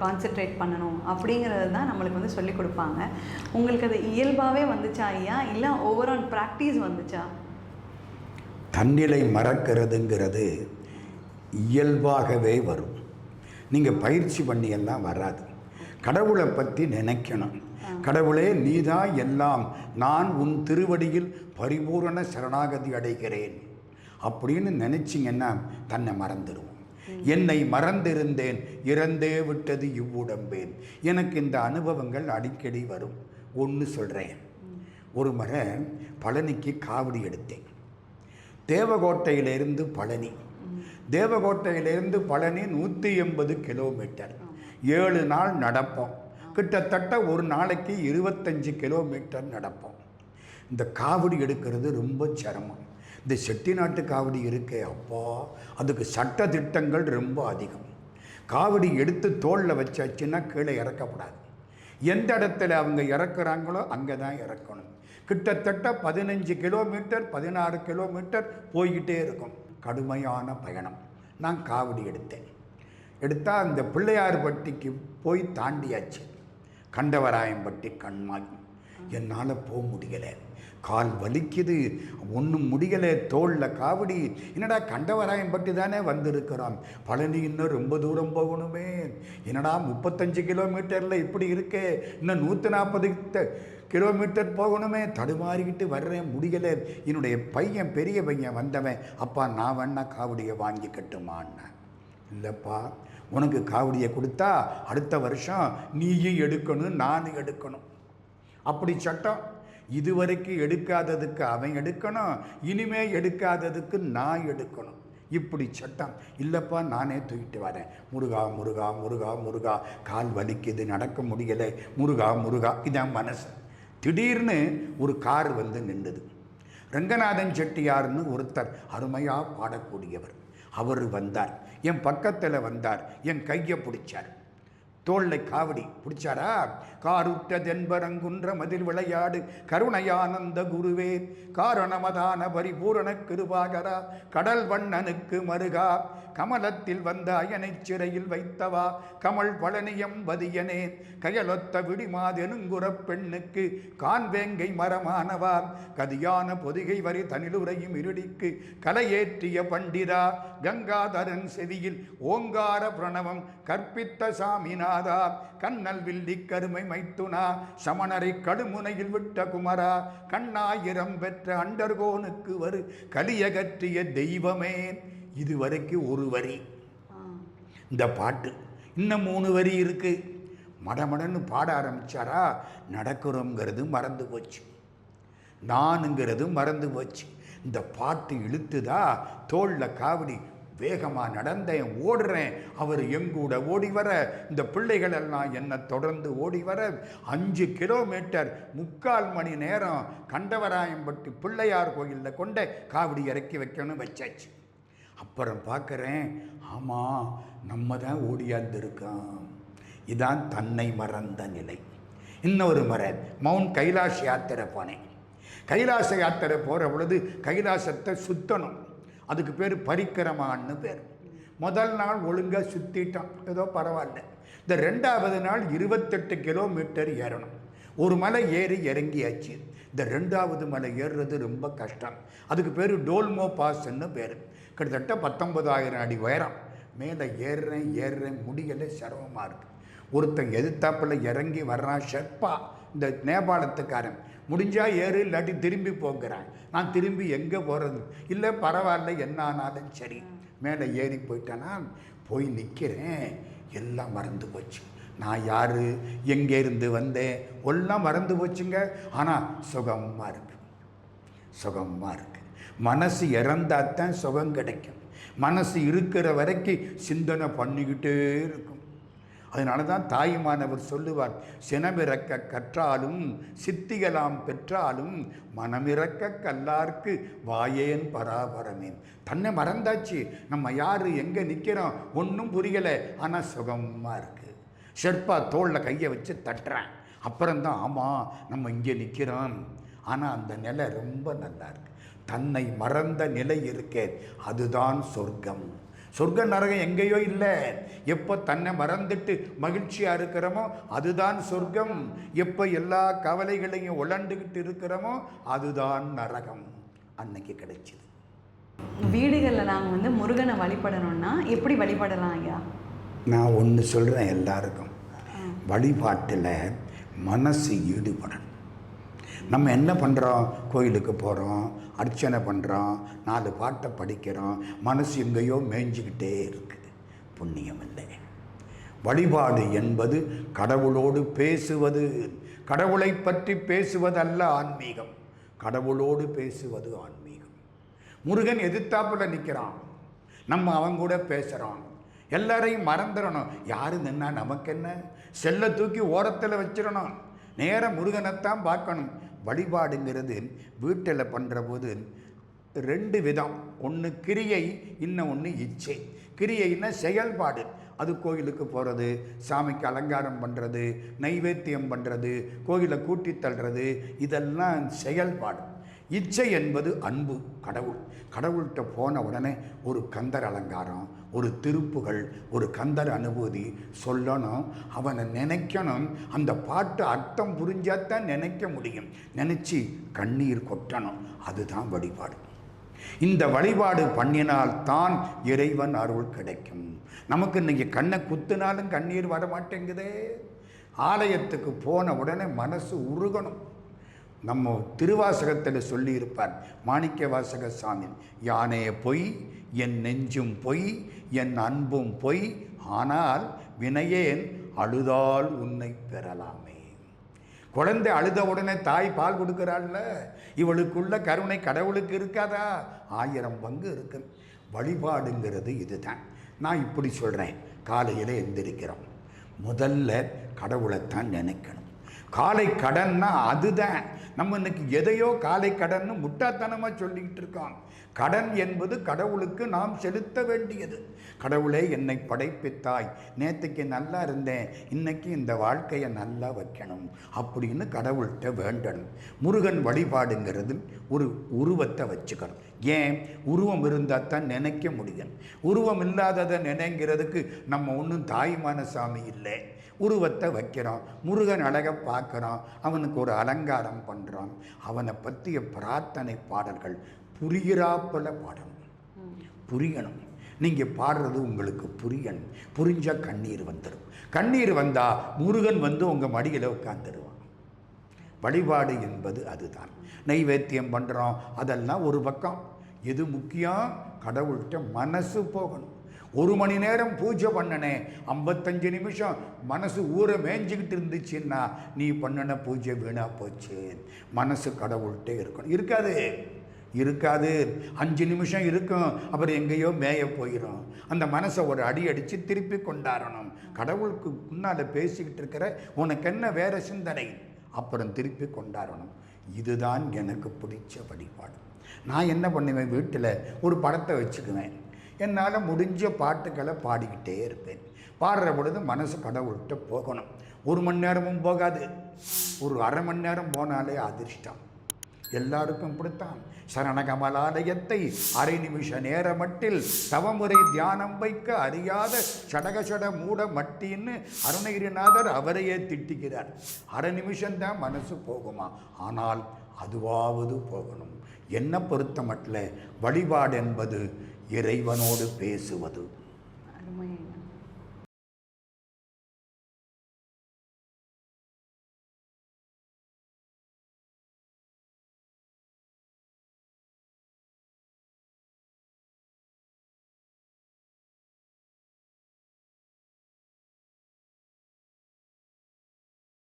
Concentrate பண்ணணும் அப்படிங்கிறது தான் நம்மளுக்கு வந்து சொல்லி கொடுப்பாங்க. உங்களுக்கு அது இயல்பாகவே வந்துச்சா ஐயா? இல்லை ஓவரால் ப்ராக்டிஸ் வந்துச்சா? தன்னிலை மறக்கிறதுங்கிறது இயல்பாகவே வரும். நீங்கள் பயிற்சி பண்ணியெல்லாம் வராது. கடவுளை பற்றி நினைக்கணும். கடவுளே நீதான் எல்லாம். நான் உன் திருவடியில் பரிபூரண சரணாகதி அடைகிறேன். அப்படின்னு நினைச்சிங்கன்னா தன்னை மறந்துடுவோம் என்னை மறந்திருந்தேன் இறந்தே விட்டது இவ்வுடம்பேன். எனக்கு இந்த அனுபவங்கள் அடிக்கடி வரும். ஒன்று சொல்கிறேன் ஒரு முறை பழனிக்கு காவடி எடுத்தேன். தேவகோட்டையிலிருந்து பழனி. தேவகோட்டையிலிருந்து பழனி நூற்றி எண்பது கிலோமீட்டர். ஏழு நாள் நடப்போம். கிட்டத்தட்ட ஒரு நாளைக்கு இருபத்தஞ்சு கிலோமீட்டர் நடப்போம். இந்த காவடி எடுக்கிறது ரொம்ப சிரமம். இந்த செட்டிநாட்டு காவடி இருக்கே அப்பா. அதுக்கு சட்ட திட்டங்கள் ரொம்ப அதிகம். காவடி எடுத்து தோளில் வச்சாச்சுன்னா கீழே இறக்கப்படாது. எந்த இடத்துல அவங்க இறக்குறாங்களோ அங்கே தான் இறக்கணும். கிட்டத்தட்ட பதினஞ்சு கிலோமீட்டர் பதினாறு கிலோமீட்டர் போய்கிட்டே இருக்கும். கடுமையான பயணம். நான் காவடி எடுத்தேன். எடுத்தால் அந்த பிள்ளையார்பட்டிக்கு போய் தாண்டியாச்சு. கண்டவராயம்பட்டி கண்மாய். என்னால் போக முடியலை. கால் வலிக்குது. ஒன்றும் முடியலை. தோளில் காவடி. என்னடா கண்டவராயம்பட்டி தானே வந்திருக்கிறோம் பழனி இன்னும் ரொம்ப தூரம் போகணுமே. என்னடா முப்பத்தஞ்சு கிலோமீட்டரில் இப்படி இருக்கே? இன்னும் நூற்றி நாற்பது கிலோமீட்டர் போகணுமே. தடுமாறிக்கிட்டு வர்றேன். முடியலை. என்னுடைய பையன் பெரிய பையன் வந்தவன். அப்பா நான் வேணா காவடியை வாங்கிக்கட்டுமான்னு. இல்லைப்பா உனக்கு காவடியை கொடுத்தா அடுத்த வருஷம் நீயும் எடுக்கணும் நானும் எடுக்கணும். அப்படி சட்டம். இதுவரைக்கும் எடுக்காததுக்கு அவன் எடுக்கணும் இனிமே எடுக்காததுக்கு நான் எடுக்கணும். இப்படி சட்டம். இல்லைப்பா நானே தூக்கிட்டு வரேன். முருகா முருகா முருகா முருகா கால் வலிக்குது நடக்க முடியலை. முருகா முருகா இதான் மனசு. திடீர்னு ஒரு கார் வந்து நின்றுது ரங்கநாதன் செட்டியார்னு ஒருத்தர் அருமையாக பாடக்கூடியவர். அவர் வந்தார். என் பக்கத்தில் வந்தார். என் கையை பிடிச்சார். தோல்லை காவடி. பிடிச்சாரா காருற்ற தென்பரங்குன்ற மதில் விளையாடு. கருணையானந்த குருவே காரணமதான பரிபூரண கிருபாகரா. கடல் வண்ணனுக்கு மருகா. கமலத்தில் வந்த அயனை சிறையில் வைத்தவா? கமல் பழனியம் வதியனே கயலொத்த விடிமாதெனுங்குறப் பெண்ணுக்கு. கான்வேங்கை மரமானவா? கதியான பொதிகை வரி தனிலுரையும் இருடிக்கு. கலையேற்றிய பண்டிதா கங்காதரன் செவியில் ஓங்கார பிரணவம் கற்பித்த சாமினார் சாமிநாதா கண்ணல் வில்லி கருமை மைத்துனா சமணரை கடுமுனையில் விட்ட குமரா கண்ணாயிரம் பெற்ற அண்டர்கோனுக்கு வரு கலியகற்றிய தெய்வமே. இதுவரைக்கும் ஒரு வரி. இந்த பாட்டு. இன்னும் மூணு வரி இருக்கு. மடமடன்னு பாட ஆரம்பிச்சாரா? நடக்கிறோங்கிறது மறந்து போச்சு. நானுங்கிறது மறந்து போச்சு. இந்த பாட்டு இழுத்துதா? தோளில் காவடி வேகமாக நடந்தேன் ஓடுறேன். அவர் எங்கூட ஓடி வர இந்த பிள்ளைகள் எல்லாம் என்னை தொடர்ந்து ஓடி வர அஞ்சு கிலோமீட்டர் முக்கால் மணி நேரம் கண்டவராயம்பட்டி பிள்ளையார் கோயிலில் கொண்ட காவடி இறக்கி வைக்கணும் வச்சாச்சு. அப்புறம் பார்க்குறேன் ஆமாம் நம்ம தான் ஓடியாந்துருக்கோம் இதான் தன்னை மறந்த நிலை. இன்னொரு முறை மவுண்ட் கைலாஷ் யாத்திரை போனேன். கைலாச யாத்திரை போகிற பொழுது கைலாசத்தை சுத்தணும். அதுக்கு பேர் பரிக்கிரமான்னு பேர். முதல் நாள் ஒழுங்காக சுற்றிட்டான் ஏதோ பரவாயில்ல. இந்த ரெண்டாவது நாள் இருபத்தெட்டு கிலோமீட்டர் ஏறணும். ஒரு மலை ஏறி இறங்கியாச்சு. இந்த ரெண்டாவது மலை ஏறுறது ரொம்ப கஷ்டம். அதுக்கு பேர் டோல்மோ பாஸ்ன்னு பேர். கிட்டத்தட்ட பத்தொன்பதாயிரம் அடி உயரம். மேலே ஏறுறேன் ஏறுறேன் முடியலை சிரமமாக இருக்குது ஒருத்தன் எதிர்த்தாப்பில் இறங்கி வர்றான் ஷெர்பா. இந்த நேபாளத்துக்காரன். முடிஞ்சால் ஏறு இல்லாட்டி திரும்பி போங்கிறான். நான் திரும்பி எங்கே போகிறது இல்லை பரவாயில்ல என்ன ஆனாலும் சரி. மேலே ஏறி போயிட்டேன்னா போய் நிற்கிறேன் எல்லாம் மறந்து போச்சு. நான் யார்? எங்கேருந்து வந்தேன்? எல்லாம் மறந்து போச்சுங்க. ஆனால் சுகமாக இருக்குது சுகமாக இருக்குது மனசு இறந்தாத்தான் சுகம் கிடைக்கும். மனசு இருக்கிற வரைக்கும் சிந்தனை பண்ணிக்கிட்டே இருக்கும். அதனால தான் தாயுமானவர் சொல்லுவார் சினமிறக்க கற்றாலும் சித்திகளாம் பெற்றாலும் மனமிறக்க கல்லார்க்கு வாயேன் பராபரமேன். தன்னை மறந்தாச்சு. நம்ம யார் எங்கே நிற்கிறோம் ஒன்றும் புரியலை. ஆனால் சுகமாக இருக்குது ஷெர்பா தோளில் கையை வச்சு தட்டுறேன். அப்புறம்தான் ஆமாம் நம்ம இங்கே நிற்கிறோம் ஆனால் அந்த நிலை ரொம்ப நல்லா இருக்கு. தன்னை மறந்த நிலை இருக்கே அதுதான் சொர்க்கம். சொர்க்க நரகம் எங்கேயோ இல்லை. எப்போ தன்னை மறந்துட்டு மகிழ்ச்சியாக இருக்கிறோமோ அதுதான் சொர்க்கம். எப்போ எல்லா கவலைகளையும் உழண்டுக்கிட்டு இருக்கிறோமோ அதுதான் நரகம். அன்னைக்கு கிடைச்சிது. வீடுகளில் நாங்கள் வந்து முருகனை வழிபடணும்னா எப்படி வழிபடலாம் ஐயா? நான் ஒன்று சொல்கிறேன் எல்லாருக்கும். வழிபாட்டில் மனசு ஈடுபடணும். நம்ம என்ன பண்ணுறோம் கோயிலுக்கு போகிறோம் அர்ச்சனை பண்ணுறோம் நாலு பாட்டை படிக்கிறோம் மனசு எங்கேயோ மேய்ஞ்சிக்கிட்டே இருக்குது புண்ணியம் இல்லை. வழிபாடு என்பது கடவுளோடு பேசுவது. கடவுளை பற்றி பேசுவதல்ல ஆன்மீகம். கடவுளோடு பேசுவது ஆன்மீகம். முருகன் எதிர்த்தாப்புல நிற்கிறான் நம்ம அவங்க கூட பேசுகிறோம் எல்லாரையும் மறந்துடணும். யாரு நின்னா நமக்கு என்ன செல்லை தூக்கி ஓரத்தில் வச்சிடணும். நேரம் முருகனைத்தான் பார்க்கணும். வழிபாடுங்கிறது வீட்டில் பண்ணுற போது ரெண்டு விதம். ஒன்று கிரியை இன்னும் ஒன்று இச்சை. கிரியைன்னா செயல்பாடு. அது கோயிலுக்கு போகிறது சாமிக்கு அலங்காரம் பண்ணுறது நைவேத்தியம் பண்ணுறது கோயிலை கூட்டி தள்ளுறது இதெல்லாம் செயல்பாடு. இச்சை என்பது அன்பு கடவுள். கடவுள்கிட்ட போன உடனே ஒரு கந்தர் அலங்காரம் ஒரு திருப்புகள் ஒரு கந்தர் அனுபூதி சொல்லணும் அவனை நினைக்கணும். அந்த பாட்டு அர்த்தம் புரிஞ்சாதான் நினைக்க முடியும். நினச்சி கண்ணீர் கொட்டணும். அதுதான் வழிபாடு. இந்த வழிபாடு பண்ணினால் தான் இறைவன் அருள் கிடைக்கும். நமக்கு இன்னைக்கு கண்ணை குத்துனாலும் கண்ணீர் வர மாட்டேங்குதே ஆலயத்துக்கு போன உடனே மனசு உருகணும். நம்ம திருவாசகத்தில் சொல்லியிருப்பார் மாணிக்க வாசக சாமி யானையை போய் என் நெஞ்சும் பொய் என் அன்பும் பொய் ஆனால் வினையேன் அழுதால் உன்னை பெறலாமே. குழந்தை அழுத உடனே தாய் பால் கொடுக்குறாள்ல இவளுக்குள்ள கருணை கடவுளுக்கு இருக்காதா? ஆயிரம் பங்கு இருக்கு. வழிபாடுங்கிறது இதுதான். நான் இப்படி சொல்கிறேன் காலையில் எந்திரிக்கிறோம். முதல்ல கடவுளைத்தான் நினைக்கணும். காலை கடன்னா அதுதான். நம்ம இன்னைக்கு எதையோ காலை கடன்னு முட்டாத்தனமாக சொல்லிக்கிட்டு இருக்கோம். கடன் என்பது கடவுளுக்கு நாம் செலுத்த வேண்டியது. கடவுளே என்னை படைப்பித்தாய். நேற்றுக்கு நல்லா இருந்தேன். இன்னைக்கு இந்த வாழ்க்கையை நல்லா வைக்கணும் அப்படின்னு கடவுள்கிட்ட வேண்டணும். முருகன் வழிபாடுங்கிறது ஒரு உருவத்தை வச்சுக்கணும். ஏன்? உருவம் இருந்தால் தான் நினைக்க முடியும். உருவம் இல்லாததை நினைங்கிறதுக்கு நம்ம ஒன்றும் தாய்மான சாமி இல்லை. உருவத்தை வைக்கிறோம். முருகன் அழகை பார்க்குறோம். அவனுக்கு ஒரு அலங்காரம் பண்ணுறோம் அவனை பற்றிய பிரார்த்தனை பாடல்கள் புரிகிறாப்பல பாடணும். புரியணும். நீங்கள் பாடுறது உங்களுக்கு புரியணும். புரிஞ்சால் கண்ணீர் வந்துடும் கண்ணீர் வந்தால் முருகன் வந்து உங்கள் மடியில் உட்காந்துருவான் வழிபாடு என்பது அதுதான். நைவேத்தியம் பண்ணுறோம் அதெல்லாம் ஒரு பக்கம். எது முக்கியம் கடவுள்கிட்ட மனசு போகணும். ஒரு மணி நேரம் பூஜை பண்ணனே ஐம்பத்தஞ்சு நிமிஷம் மனசு ஊற மேய்ஞ்சிக்கிட்டு இருந்துச்சுன்னா நீ பண்ணின பூஜை வீணாக போச்சு. மனசு கடவுள்கிட்டே இருக்கணும். இருக்காது. இருக்காது. அஞ்சு நிமிஷம் இருக்கும் அப்புறம் எங்கேயோ மேய போயிடும் அந்த மனசை ஒரு அடி அடித்து திருப்பி கொண்டாடணும். கடவுளுக்கு முன்னால் பேசிக்கிட்டு இருக்கிற உனக்கு என்ன வேறு சிந்தனை? அப்புறம் திருப்பி கொண்டாடணும். இதுதான் எனக்கு பிடிச்ச வழிபாடு. நான் என்ன பண்ணுவேன்? வீட்டில் ஒரு படத்தை வச்சுக்குவேன். என்னால் முடிஞ்ச பாட்டுக்களை பாடிக்கிட்டே இருப்பேன். பாடுற பொழுது மனசு கடவுள்கிட்ட போகணும். ஒரு மணி நேரமும் போகாது. ஒரு அரை மணி நேரம் போனாலே அதிர்ஷ்டம். எல்லாருக்கும் இப்படித்தான் சரணகமலாலயத்தை அரை நிமிஷ நேர மட்டில் தவமுறை தியானம் வைக்க அறியாத சடகசட மூட மட்டின்னு அருணகிரிநாதர் அவரையே திட்டுகிறார். அரை நிமிஷம்தான் மனசு போகுமா? ஆனால் அதுவாவது போகணும். என்ன பொறுத்த மட்டில் வழிபாடு என்பது இறைவனோடு பேசுவது.